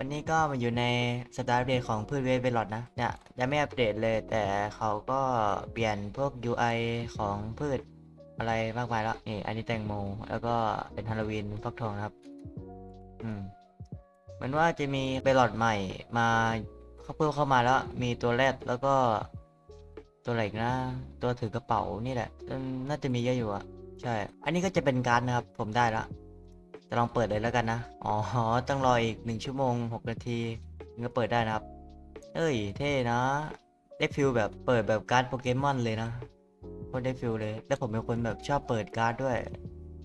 วันนี้ก็มาอยู่ในสตาร์เดตของพืชเวทเวลอดนะ เนี่ยยังไม่อัปเดตเลย แต่เขาก็เปลี่ยนพวก UI ของพืชอะไรมากมายแล้ว นี่ อันนี้แตงโม แล้วก็เป็นฮาโลวีนฟักทองนะครับ อืมเหมือนว่าจะมีเวลอดใหม่มาเขาเพิ่มเข้ามาแล้ว มีตัวแรดแล้วก็ตัวอะไรนะ ตัวถือกระเป๋านี่แหละ น่าจะมีเยอะอยู่อะใช่ อันนี้ก็จะเป็นการนะครับ ผมได้ละ จะลองเปิดเลยแล้วกันนะ อ๋อ ต้องรออีกหนึ่งชั่วโมงหกนาทีถึงจะเปิดได้นะครับ เอ้ย เท่นะ ได้ฟิลแบบเปิดแบบการ์ดโปเกมอนเลยนะคตรได้ฟิลเลย แล้วผมเป็นคนแบบชอบเปิดการ์ดด้วย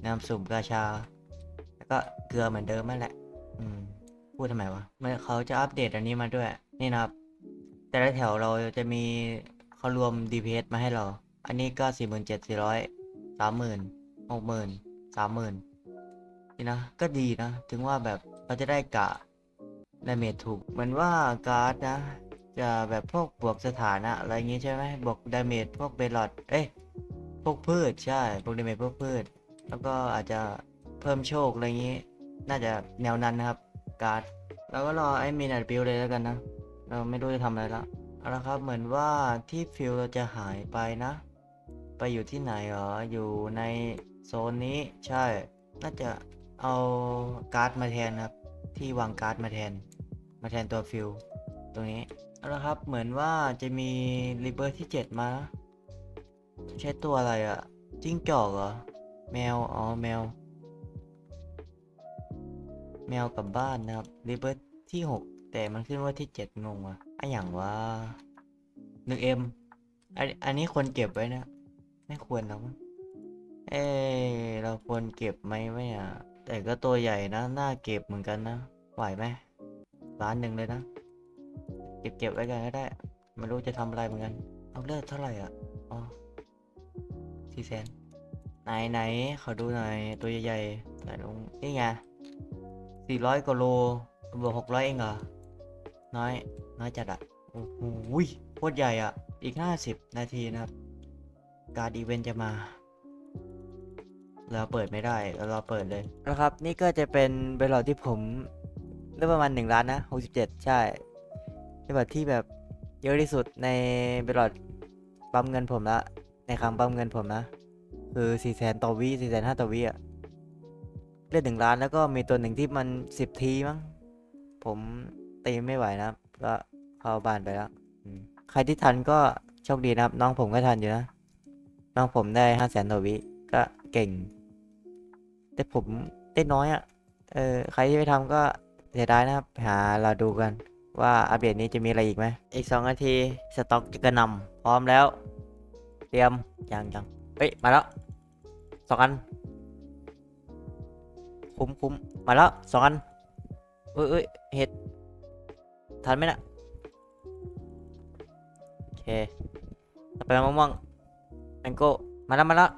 นำสุ่มกาชา แล้วก็เกลือเหมือนเดิมนั่นแหละ อืม พูดทำไมวะมันเขาจะอัปเดตอันนี้มาด้วย นี่นะครับ แต่ละแถวเราจะมีเขารวม DPS มาให้เรา อันนี้ก็สี่หมื่นเจ็ดสี่ร้อยสามหมื่นหกหมื่ นี่นะ ก็ดีนะ ถึงว่าแบบเราจะได้กะดาเมจถูกเหมือนว่าการ์ดนะ จะแบบพวกบวกสถานะอะไรอย่างงี้ใช่ไหมบวกดาเมจพวกเบลอดเอ้ยพวกพืชใช่พวกดาเมจพวกพืช แล้วก็อาจจะเพิ่มโชคอะไรอย่างงี้น่าจะแนวนั้นนะครับ การ์ดเราก็รอไอ้มีนัดบิลเลยแล้วกันนะ เราไม่รู้จะทำอะไรละเอาละครับเหมือนว่าที่ฟิลเราจะหายไปนะ ไปอยู่ที่ไหนเหรออยู่ในโซนนี้ใช่ น่าจะ เอาการ์ดมาแทนครับ ที่วางการ์ดมาแทน มาแทนตัวฟิลตรงนี้เอาละครับเหมือนว่าจะมีรีเบิร์ที่ 7 มา ใช้ตัวอะไรอะจิ้งจอกเหรอ แมว อ๋อ แมว แมวกับบ้านนะครับรีเบิร์ที่ 6 แต่มันขึ้นว่าที่ 7 งงว่ะอะอย่างว่าหนึ่งเอ็มอันอันนี้ควรเก็บไว้นะ ไม่ควรหรอกเอ้เราควรเก็บไหมไหมอะ แต่ก็ตัวใหญ่นะน่าเก็บเหมือนกันนะไหวไหมล้านหนึ่งเลยนะ เก็บเก็บไว้กันก็ได้ไม่รู้จะทำอะไรเหมือนกัน เอาเลือดเท่าไหร่อะอ๋อสี่แสนไหนไหนขอดูหน่อยตัวใหญ่ๆไหนลงนี่ไงสี่ร้อยกว่าโลบวกหกร้อยเองเหรอ น้อย น้อยจัดอะ โอ้โหโคตรใหญ่อะ อีกห้าสิบนาทีนะครับ การอีเวนต์จะมา เราเปิดไม่ได้แล้วเราเปิดเลยนะครับ นี่ก็จะเป็นเบลลอดที่ผมเริ่มประมาณ1ล้านนะ67 ใช่เป็นแบบที่แบบเยอะที่สุดในเบลลอดปั๊มเงินผมละในครั้งปั๊มเงินผมนะ คือ4แสนต่อวิ4แสนห้าต่อวิอะเล่นหนึ่งล้านแล้วก็มีตัวหนึ่งที่มัน10ทีมั้งผมตีไม่ไหวนะครับก็เข้าบ้านไปแล้วใครที่ทันก็โชคดีนะครับ น้องผมก็ทันอยู่นะ น้องผมได้ห้าแสนต่อวิก็ เก่ง แต่ผมได้นน้อยอะ่ะ เออใครที่ไม่ทำก็เสียดายนะครับหาเราดูกันว่าอัปเดตนี้จะมีอะไรอีกไหม อีกสองนาที สต็อกจะกระนำพร้อมแล้ว เตรียมยังยังเฮ้ย มาแล้วสองอัน คุ้มคุ้มมาแล้วสองอันเอ้ยเอ้ยเห็ด ทันไหมนะโอเคต่อไปมะม่วงแมงโก้มาแล้วมาแล้ว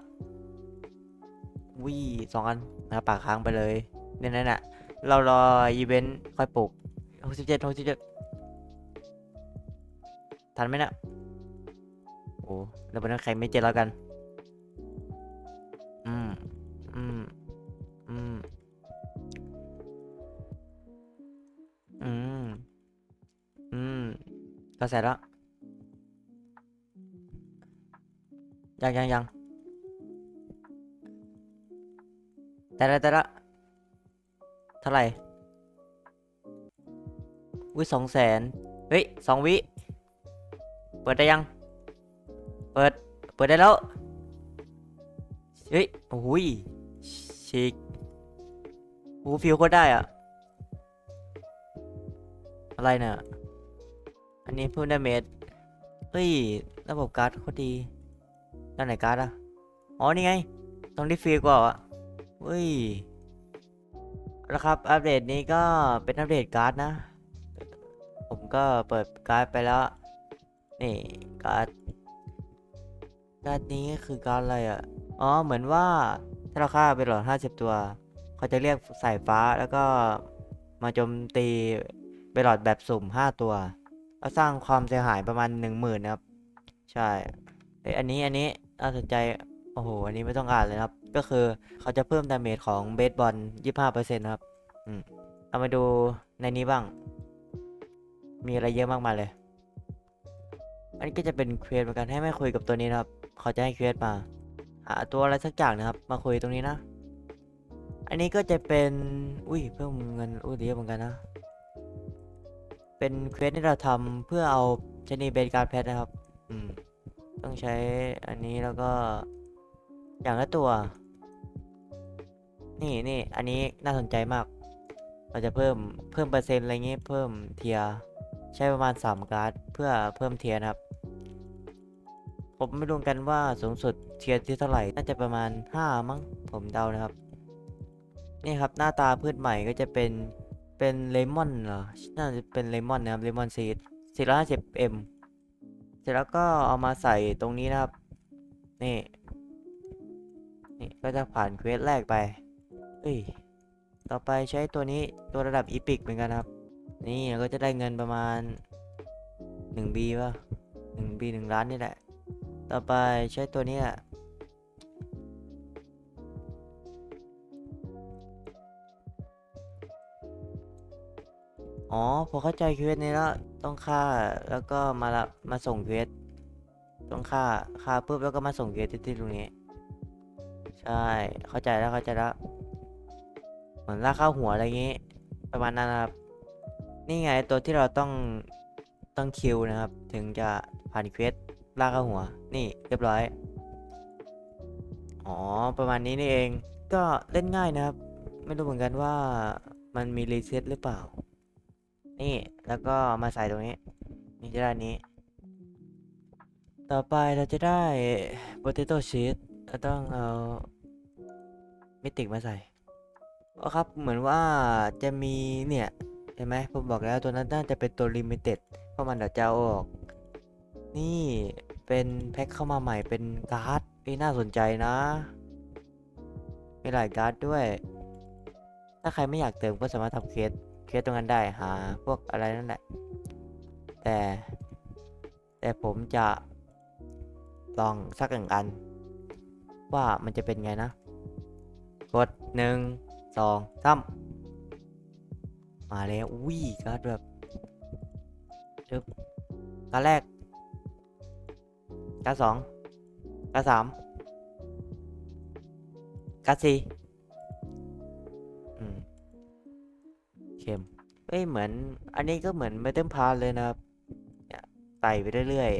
วิสองอันนะครับปากค้างไปเลยเนี่ยนั่นน่ะ เรารออีเวนต์ค่อยปลูกหกสิบเจ็ดหกสิบเจ็ดทันไหมนะโอ้เราเป็นนักแข่งไม่เจ็ดแล้วกัน อืม อืม อืม อืม อืมก็เสร็จแล้วยังยังยัง แต่ละแต่ละเท่าไหร่อุ้ยสองแสนเฮ้ยสองวิ เปิดได้ยัง เปิด เปิดได้แล้ว เฮ้ย โอ้ยชิกโอ้ฟิวก็ได้อะอะไรเนี่ยอันนี้เพิ่มไดาเมจเฮ้ย ระบบการ์ดโคตรดีด้านไหนการ์ดอะอ๋อ นี่ไงตรงที่ฟรีกว่าอะ เฮ้ยแล้วครับอัปเดตนี้ก็เป็นอัปเดตการ์ดนะ ผมก็เปิดการ์ดไปแล้ว นี่การ์ดการ์ดนี้คือการ์ดอะไรอะ อ๋อเหมือนว่าถ้าเราฆ่าไปหลอดห้าสิบตัว เขาจะเรียกสายฟ้าแล้วก็มาโจมตีเบลอดแบบสุ่มห้าตัวแล้วสร้างความเสียหายประมาณหนึ่งหมื่นนะครับ ใช่เอ้ยอันนี้อันนี้น่าสนใจ โอ้โห อันนี้ไม่ต้องอ่านเลยนะครับ ก็คือเขาจะเพิ่มดาเมจของเบสบอล 25%นะครับ อืม เอามาดูในนี้บ้าง มีอะไรเยอะมากมายเลย อันนี้ก็จะเป็นเควสเหมือนกันให้แม่คุยกับตัวนี้นะครับ เขาจะให้เควสมา หาตัวอะไรสักอย่างนะครับ มาคุยตรงนี้นะ อันนี้ก็จะเป็น อุ้ย เพิ่มเงิน อุ้ยเยอะเหมือนกันนะ เป็นเควสที่เราทำเพื่อเอาชนีเบนการ์ดแพทนะครับ อืม ต้องใช้อันนี้แล้วก็ อย่างละตัว นี่นี่อันนี้น่าสนใจมาก เราจะเพิ่มเพิ่มเปอร์เซ็นต์อะไรเงี้ยเพิ่มเทียร์ใช้ประมาณ 3 การ์ด เพื่อเพิ่มเทียร์นะครับ ผมไม่รู้กันว่าสูงสุดเทียร์ที่เท่าไหร่ น่าจะประมาณ 5 มั้ง ผมเดานะครับ นี่ครับหน้าตาพืชใหม่ก็จะเป็นเป็นเลมอนเหรอ น่าจะเป็นเลมอนนะครับ เลมอนซีด450 m เสร็จแล้วก็เอามาใส่ตรงนี้นะครับ นี่ ก็จะผ่านเควสแรกไปเอ้ยต่อไปใช้ตัวนี้ตัวระดับอีพิกเหมือนกันครับ นี่เราก็จะได้เงินประมาณ 1B ป่ะ 1B 1 ล้านนี่แหละ ต่อไปใช้ตัวนี้แหละอ๋อพอเข้าใจเควสนี้แล้วต้องฆ่าแล้วก็มาละมาส่งเควสต้องฆ่าฆ่าปุ๊บแล้วก็มาส่งเควสที่ตรงนี้ ใช่ เข้าใจแล้วเข้าใจแล้ว เหมือนลากเข้าหัวอะไรอย่างงี้ประมาณนั้นครับ นี่ไงตัวที่เราต้องต้องคิวนะครับ ถึงจะผ่านเควสลากเข้าหัว นี่เรียบร้อย อ๋อ ประมาณนี้นี่เอง ก็เล่นง่ายนะครับ ไม่รู้เหมือนกันว่ามันมีรีเซ็ตหรือเปล่า นี่แล้วก็มาใส่ตรงนี้ นี่จะได้นนี้ ต่อไปเราจะได้ potato sheet เราต้องเอา มิติกมาใส่โอ้ครับเหมือนว่าจะมีเนี่ยเห็นไหมผมบอกแล้วตัวนั้นน่าจะเป็นตัวลิมิเต็ดเพราะมันเดี๋ยวจะเอาออก นี่เป็นแพ็คเข้ามาใหม่เป็นการ์ดนี่น่าสนใจนะ มีหลายการ์ดด้วย ถ้าใครไม่อยากเติมก็สามารถทำเคสเคสตรงนั้นได้หาพวกอะไรนั่นแหละ แต่ แต่ผมจะลองสักหนึ่งอัน ว่ามันจะเป็นไงนะ กดหนึ่งสองสามมาแล้วอุ้ยการ์ดแบบจึ๊บการดแรกการดสองการดสามการดสี่เข้มเอ้ยเหมือน อันนี้ก็เหมือนเมทัลพาเลยนะครับเนี่ยไต่ไปเรื่อย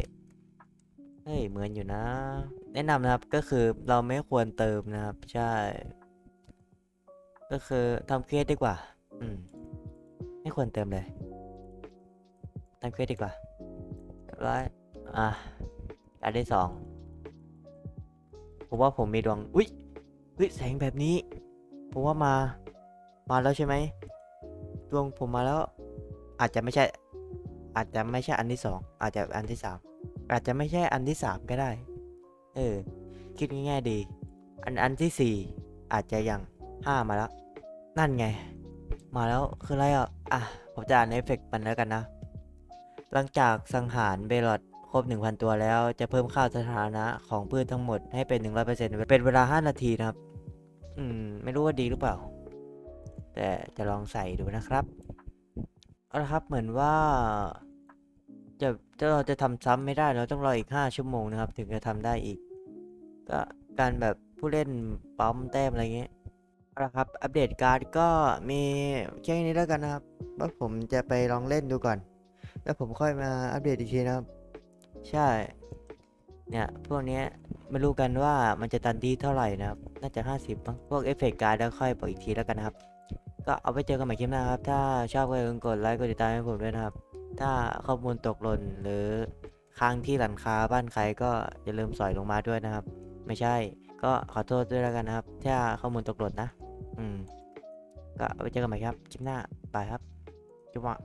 ๆ เฮ้ย เหมือนอยู่นะ แนะนำนะครับ ก็คือเราไม่ควรเติมนะครับ ใช่ ก็คือทำเควสดีกว่า อืม ไม่ควรเติมเลยทำเควสดีกว่าเรียบร้อย อะอันที่สอง ผมว่าผมมีดวง อุ้ยอุ้ยแสงแบบนี้ ผมว่ามา มาแล้วใช่ไหม ดวงผมมาแล้ว อาจจะไม่ใช่ อาจจะไม่ใช่อันที่สอง อาจจะอันที่สาม อาจจะไม่ใช่อันที่สามก็ได้ เออ คิดง่ายๆดี อันอันที่สี่อาจจะยัง ห้ามาแล้ว นั่นไง มาแล้วคืออะไรอะ อะ ผมจะอ่านเอฟเฟกต์มันแล้วกันนะ หลังจากสังหารเบลอดครบ 1,000 ตัวแล้วจะเพิ่มค่าสถานะของพืชทั้งหมดให้เป็น 100%เป็นเวลา 5 นาทีนะครับ อืม ไม่รู้ว่าดีหรือเปล่า แต่จะลองใส่ดูนะครับ เอาละครับเหมือนว่าจะจะเราจะทำซ้ำไม่ได้เราต้องรออีก 5 ชั่วโมงนะครับ ถึงจะทำได้อีก ก็การแบบผู้เล่นปั๊มแต้มอะไรเงี้ย เอาละครับ อัปเดตการ์ดก็มีแค่นี้แล้วกันนะครับ ว่าผมจะไปลองเล่นดูก่อน แล้วผมค่อยมาอัปเดตอีกทีนะครับ ใช่ เนี่ย พวกนี้ไม่รู้กันว่ามันจะตันที่เท่าไหร่นะครับ น่าจะ 50มั้งพวกเอฟเฟกต์การ์ดแล้วค่อยบอกอีกทีแล้วกันนะครับ ก็เอาไปเจอกันใหม่คลิปหน้าครับ ถ้าชอบก็อย่าลืมกดไลค์ กดติดตามให้ผมด้วยนะครับ ถ้าข้อมูลตกหล่นหรือค้างที่หลังคาบ้านใครก็อย่าลืมสอยลงมาด้วยนะครับ ไม่ใช่ก็ขอโทษด้วยแล้วกันนะครับ ถ้าข้อมูลตกหล่นนะ อืม ก็ไปเจอกันใหม่ครับ คลิปหน้า บายครับจุ๊บะ